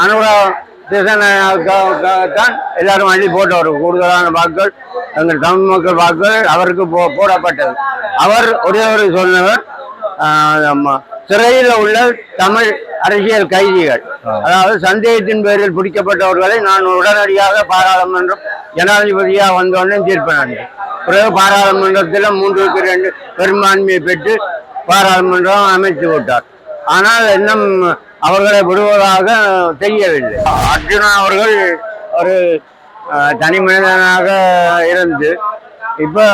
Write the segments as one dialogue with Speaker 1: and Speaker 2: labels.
Speaker 1: அனுரா தான் எல்லாரும் அள்ளி போட்டவர் கூடுதலான வாக்குகள் எங்கள் தமிழ் மக்கள் வாக்குகள் அவருக்கு போ போடப்பட்டது. அவர் ஒரே ஒரு சொன்னவர் சிறையில் உள்ள தமிழ் அரசியல் கைதிகள். அதாவது சந்தேகத்தின் பேரில் பிடிக்கப்பட்டவர்களை நான் உடனடியாக பாராளுமன்றம் ஜனாதிபதியாக வந்தோடனே தீர்ப்பினேன் பிறகு பாராளுமன்றத்தில் மூன்றுக்கு ரெண்டு பெரும்பான்மையை பெற்று பாராளுமன்றம் அமைத்து விட்டார். ஆனால் இன்னும் அவர்களை விடுவதாக தெரியவில்லை. அர்ஜுனா அவர்கள் ஒரு தனி மனிதனாக இருந்து இப்போ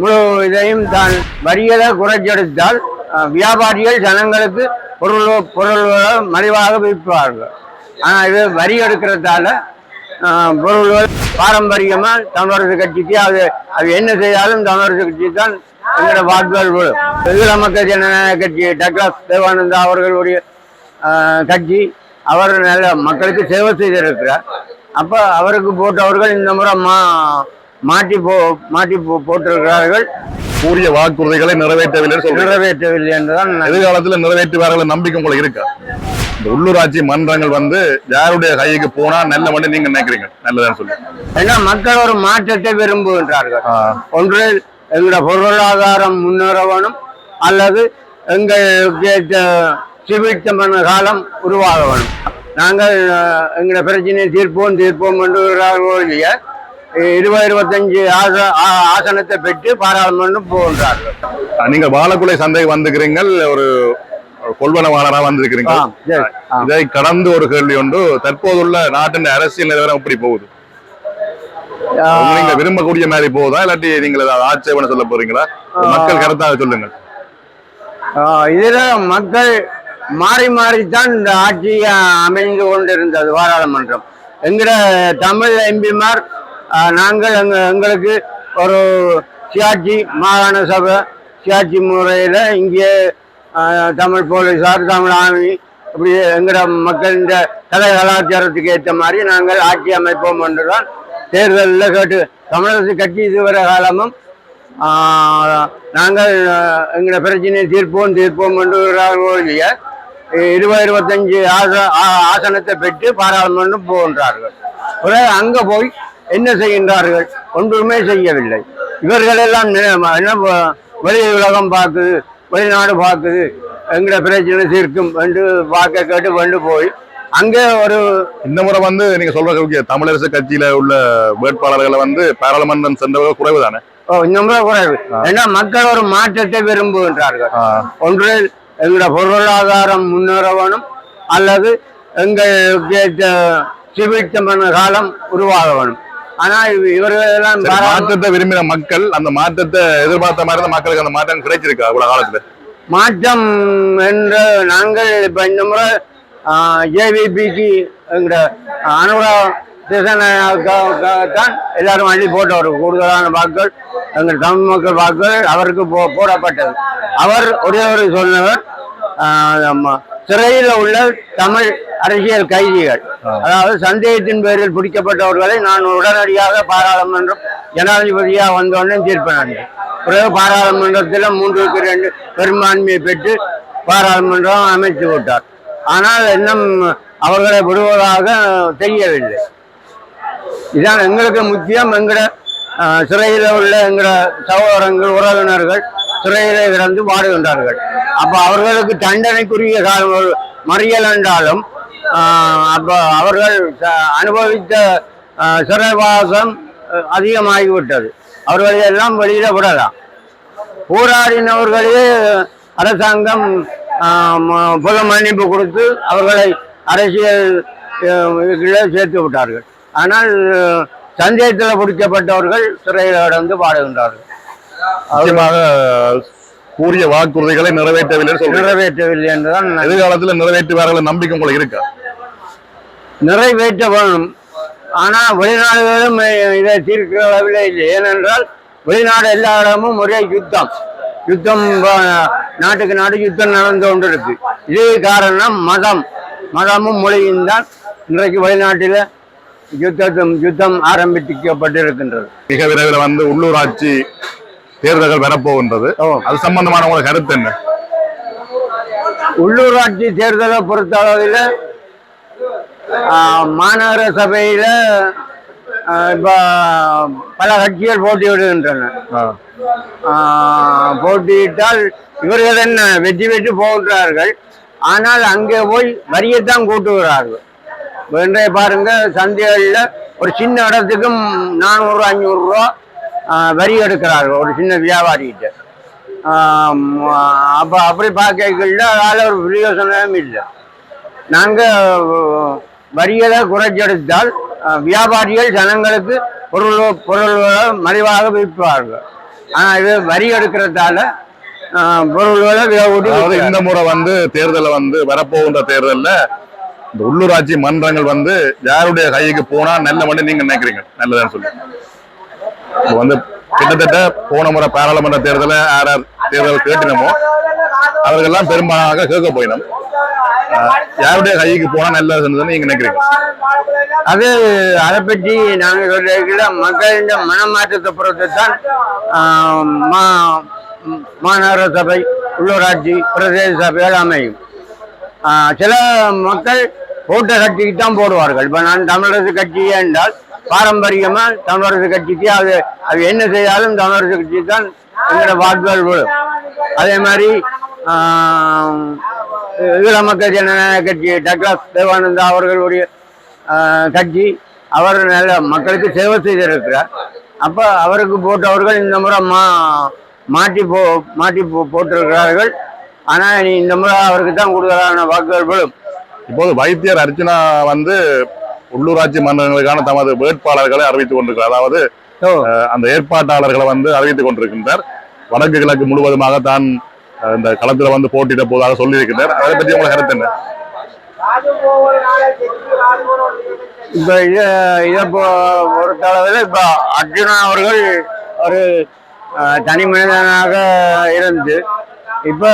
Speaker 1: முழு இதையும் தான் வரிகளை குறைச்செடுத்தால் வியாபாரிகள் ஜனங்களுக்கு பொருள் பொருள்களை மலிவாக விற்பார்கள். ஆனால் இது வரி எடுக்கிறதால பொருள்கள் பாரம்பரியமாக தமிழரசு கட்சிக்கு அது அது என்ன செய்தாலும் தமிழரசு கட்சி தான் எங்களோட வாக்குகள் விடும் ஈழ மக்கள் ஜனநாயக கட்சி டக்ளஸ் தேவானந்தா அவர்களுடைய கட்சி அவர் நல்ல மக்களுக்கு சேவை செய்திருக்கிறார். அப்போ அவருக்கு போட்டவர்கள் இந்த முறை மா மாற்றி போ போ- போட்டிருக்கிறார்கள்.
Speaker 2: கூறிய வாக்குறுதிகளை நிறைவேற்றவில்லை
Speaker 1: நிறைவேற்றவில்லை என்றுதான்
Speaker 2: எதிர்காலத்துல நிறைவேற்றுவார்கள் நம்பிக்கை உங்களுக்கு இருக்கா? இந்த உள்ளூராட்சி மன்றங்கள் வந்து யாருடைய கைக்கு போனா நல்ல மட்டும் நீங்க நினைக்கிறீங்க? நல்லதான்னு சொல்லி.
Speaker 1: ஏன்னா மக்கள் ஒரு மாற்றத்தை விரும்புகின்றார்கள். ஒன்று எங்களோட பொருளாதாரம் முன்னேற வேணும் அல்லது எங்களுக்கு சிவித்தமான காலம் உருவாக வேணும் நாங்கள் அஹ், எங்களோட பிரச்சனையை தீர்ப்போம் தீர்ப்போம் என்று இல்லையா? இருபது இருபத்தஞ்சு ஆச ஆசனத்தை பெற்று பாராளுமன்றம் போகின்றார்கள்.
Speaker 2: நீங்க வாழக்குலை சந்தைக்கு வந்துக்கிறீங்கள் ஒரு கொள்வனவாளரா வந்திருக்கிறீங்க. இதை கடந்து ஒரு கேள்வி உண்டு தற்போதுள்ள நாட்டின் அரசியல் நிலவரம் எப்படி போகுது? நீங்க விரும்பக்கூடிய மாதிரி போகுதா இல்லாட்டி நீங்க ஆட்சேபனை சொல்ல போறீங்களா? மக்கள் கருத்தாக சொல்லுங்க
Speaker 1: ஆஹ் இதுல மக்கள் மாறி மாறித்தான் இந்த ஆட்சி அமைந்து கொண்டிருந்தது பாராளுமன்றம். எங்கட தமிழ் எம்பிமார் நாங்கள் எங்க எங்களுக்கு ஒரு சுயாட்சி மாகாண சபை சுயாட்சி முறையில் இங்கே தமிழ் போலீஸார் தமிழ் ஆர்மி இப்படி எங்கட மக்களின் கலை கலாச்சாரத்துக்கு ஏற்ற மாதிரி நாங்கள் ஆட்சி அமைப்போம் என்றுதான் தேர்தலில் கேட்டு தமிழரசு கட்சி இதுவரை காலமும் நாங்கள் எங்களோட பிரச்சனையை தீர்ப்போம் தீர்ப்போம் என்று இல்லையா. இருபது இருபத்தஞ்சு ஆசனத்தை பெற்று பாராளுமன்றம் போகின்றார்கள். பிறகு அங்கே போய் என்ன செய்கின்றார்கள்? ஒன்றுமே செய்யவில்லை. இவர்கள் எல்லாம் என்ன வெளி உலகம் பார்க்குது வெளிநாடு பார்க்குது. எங்களோட பிரச்சனை தீர்க்கும் என்று பார்க்க கேட்டு கொண்டு போய் அங்கே ஒரு
Speaker 2: இந்த முறை வந்து நீங்க சொல்ற தமிழரசு கட்சியில உள்ள வேட்பாளர்களை வந்து பாராளுமன்றம் சென்றவர்கள் குறைவு தானே?
Speaker 1: ஓ, இந்த முறை குறைவு. ஏன்னா மக்கள் ஒரு மாற்றத்தை விரும்புகின்றார்கள். ஒன்று எங்களோட பொருளாதாரம் முன்னேற வேணும் அல்லது எங்களுக்கு சிவித்தமான காலம் உருவாக வேணும் ஆனா இவ- இவர்கள் எல்லாம்
Speaker 2: சரி,
Speaker 1: பாராளு-
Speaker 2: மாற்றத்தை விரும்பின மக்கள் அந்த மாற்றத்தை எதிர்பார்த்த மாதிரி தான் மக்களுக்கு அந்த மாற்றம் கிடைச்சிருக்கா அவ்வளவு காலத்துல.
Speaker 1: மாற்றம் என்று நாங்கள் இப்ப இந்த முறை ஜேவிபிக்கு எங்களோட அனுரா தான் எல்லாரும் அள்ளி போட்டவர் கூடுதலான வாக்குகள் எங்கள் தமிழ் மக்கள் வாக்குகள் அவருக்கு போ போடப்பட்டது. அவர் ஒரே ஒரு சொன்னவர் சிறையில் உள்ள தமிழ் அரசியல் கைதிகள். அதாவது சந்தேகத்தின் பேரில் பிடிக்கப்பட்டவர்களை நான் உடனடியாக பாராளுமன்றம் ஜனாதிபதியாக வந்தோடனே தீர்ப்பினேன் பிறகு பாராளுமன்றத்தில் மூன்றுக்கு ரெண்டு பெரும்பான்மையை பெற்று பாராளுமன்றம் அமைத்து விட்டார். ஆனால் இன்னும் அவர்களை விடுவதாக தெரியவில்லை. இதான் எங்களுக்கு முக்கியம். எங்கட சிறையில் உள்ள எங்கட சகோதரங்கள் உறவினர்கள் சிறையில் இருந்து வாடுகின்றார்கள். அப்போ அவர்களுக்கு தண்டனைக்குரிய காலம் மறியல் என்றாலும் அப்போ அவர்கள் அனுபவித்த சிறைவாசம் அதிகமாகிவிட்டது. அவர்களை எல்லாம் வெளியில விடலாம். போராடினவர்களே அரசாங்கம் ஆஹ், மன்னிப்பு கொடுத்து அவர்களை அரசியல் சேர்த்து விட்டார்கள். ஆனால் சந்தேகத்தில் பிடிக்கப்பட்டவர்கள் சிறையில் கடந்து பாடுகின்றார்கள்.
Speaker 2: நிச்சயமாக கூறிய வாக்குறுதிகளை நிறைவேற்றவில்லை
Speaker 1: நிறைவேற்றவில்லை என்றுதான்
Speaker 2: எதிர்காலத்துல நிறைவேற்றுவார்கள் நம்பிக்கை உங்களுக்கு இருக்கா?
Speaker 1: நிறைவேற்ற வேணும் ஆனால் வெளிநாடுகளும் இதை தீர்க்கிற அளவில் இல்லை. ஏனென்றால் வெளிநாடு எல்லா இடமும் ஒரே யுத்தம். யுத்தம் நாட்டுக்கு நாடு யுத்தம் நடந்து கொண்டிருக்கு. இது காரணம் மதம். மதமும் மொழியும் தான் இன்றைக்கு வெளிநாட்டில் யுத்தம் யுத்தம் ஆரம்பிக்கப்பட்டிருக்கின்றது.
Speaker 2: மிக விரைவில் வந்து உள்ளூராட்சி தேர்தல்கள் வரப்போகின்றது. அது சம்பந்தமான உங்களோட கருத்து என்ன?
Speaker 1: உள்ளூராட்சி தேர்தலை பொறுத்த அளவில் மாநகர சபையில இப்ப பல கட்சிகள் போட்டியிடுகின்றன. போட்டியிட்டால் இவர்கள் என்ன வெற்றி பெற்று போகிறார்கள் ஆனால் அங்கே போய் வரியைத்தான் கூட்டுகிறார்கள். இன்றைய பாருங்க சந்தைகளில் ஒரு சின்ன இடத்துக்கும் நானூறு அஞ்சூறு ரூபா ஆஹ், வரி எடுக்கிறார்கள் ஒரு சின்ன வியாபாரிகிட்ட. அப்ப அப்படி பார்க்கல அதில் ஒரு பிரயோசனமும் இல்லை. நாங்கள் வரிகளை குறைச்செடுத்தால் வியாபாரிகள் ஜனங்களுக்கு பொருள் பொருள்களை மலிவாக விற்பார்கள். ஆனால் இது வரி எடுக்கிறதால பொருள்களை.
Speaker 2: இந்த முறை வந்து தேர்தலில் வந்து வரப்போகின்ற தேர்தல்ல இந்த உள்ளூராட்சி மன்றங்கள் வந்து யாருடைய கைக்கு போனா நல்ல மட்டும் நீங்க நினைக்கிறீங்க? நல்லதான்னு சொல்லி. இப்போ வந்து கிட்டத்தட்ட போன முறை பாராளுமன்ற தேர்தலை யார் யார் தேர்தல் கேட்டினமோ அவர்களெல்லாம் பெரும்பாலாக கேட்க போயிடும் யாருடைய கைக்கு போனா நல்லதுன்னு நீங்க நினைக்கிறீங்க?
Speaker 1: அது அதை பற்றி நாங்கள் சொல்லியிருக்கிற மக்களின் மனமாற்றத்தை பொறுத்து தான் மா மாநகர சபை உள்ளூராட்சி பிரதேச சபைகள் அமையும். சில மக்கள் ஓட்ட கட்சிக்கு தான் போடுவார்கள். இப்போ நான் தமிழரசு கட்சி என்றால் பாரம்பரியமாக தமிழரசு கட்சிக்கு அது அது என்ன செய்தாலும் தமிழரசு கட்சி தான் எங்களோட வாக்குகள் விழும். அதே மாதிரி ஈழ மக்கள் ஜனநாயக கட்சி டக்ளாஸ் தேவானந்தா அவர்களுடைய கட்சி அவர் நல்ல மக்களுக்கு சேவை செய்திருக்கிறார். அப்போ அவருக்கு போட்டவர்கள் இந்த முறை மா மாட்டி போ மாட்டி போ போட்டிருக்கிறார்கள். ஆனால் இந்த முறை அவருக்கு தான் கூடுதலான வாக்குகள்
Speaker 2: இப்போது வைத்தியர் அர்ச்சனா வந்து உள்ளூராட்சி மன்றங்களுக்கான தமது வேட்பாளர்களை அறிவித்துக் கொண்டிருக்கிறார். அதாவது அந்த ஏற்பாட்டாளர்களை வந்து அறிவித்துக் கொண்டிருக்கின்றார். வடக்கு கிழக்கு முழுவதுமாக தான் இந்த களத்துல வந்து போட்டியிட போவதாக சொல்லியிருக்கிறார் அதை பற்றி உங்களை கருத்து என்ன?
Speaker 1: இப்போ இதை இதை பொறுத்தளவில் இப்போ அர்ஜுனா அவர்கள் ஒரு தனி மனிதனாக இருந்து இப்போ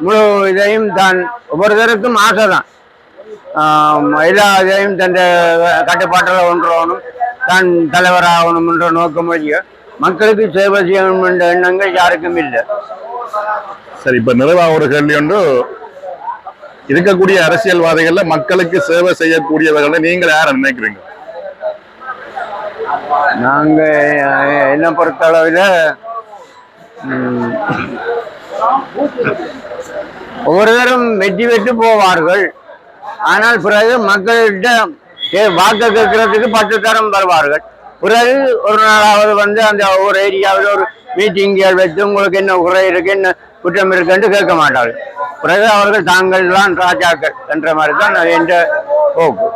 Speaker 1: முழு இதையும் தான் ஒவ்வொருத்தருக்கும் ஆசை தான் எல்லா இதையும் தன் கட்டுப்பாட்டில் ஒன்றணும் தான் தலைவராகணும் என்ற நோக்கம் வழிய மக்களுக்கு சேவை செய்யணும் என்ற எண்ணங்கள் யாருக்கும் இல்லை.
Speaker 2: சரி இப்ப நிறைவாக ஒரு கேள்வி ஒன்று இருக்கக்கூடிய அரசியல்வாதிகள்ல மக்களுக்கு சேவை செய்யக்கூடியவர்களை நீங்கள் யார நினைக்கிறீங்க?
Speaker 1: நாங்க அஹ், என்ன பொறுத்தளவில் ஒவ்வொருவரும் வெற்றி பெற்று போவார்கள். ஆனால் பிறகு மக்கள்கிட்ட வாக்கு கேட்கறதுக்கு பத்து தரம் வருவார்கள் பிறகு ஒரு நாளாவது வந்து அந்த ஒரு ஏரியாவில் ஒரு மீட்டிங்கள் வச்சு உங்களுக்கு என்ன குறை இருக்கு என்ன குற்றம் இருக்குன்னு கேட்க மாட்டார்கள். பிறகு அவர்கள் தாங்கள் தான் ராஜாக்கள் என்ற மாதிரி தான் என்ற போக்கு.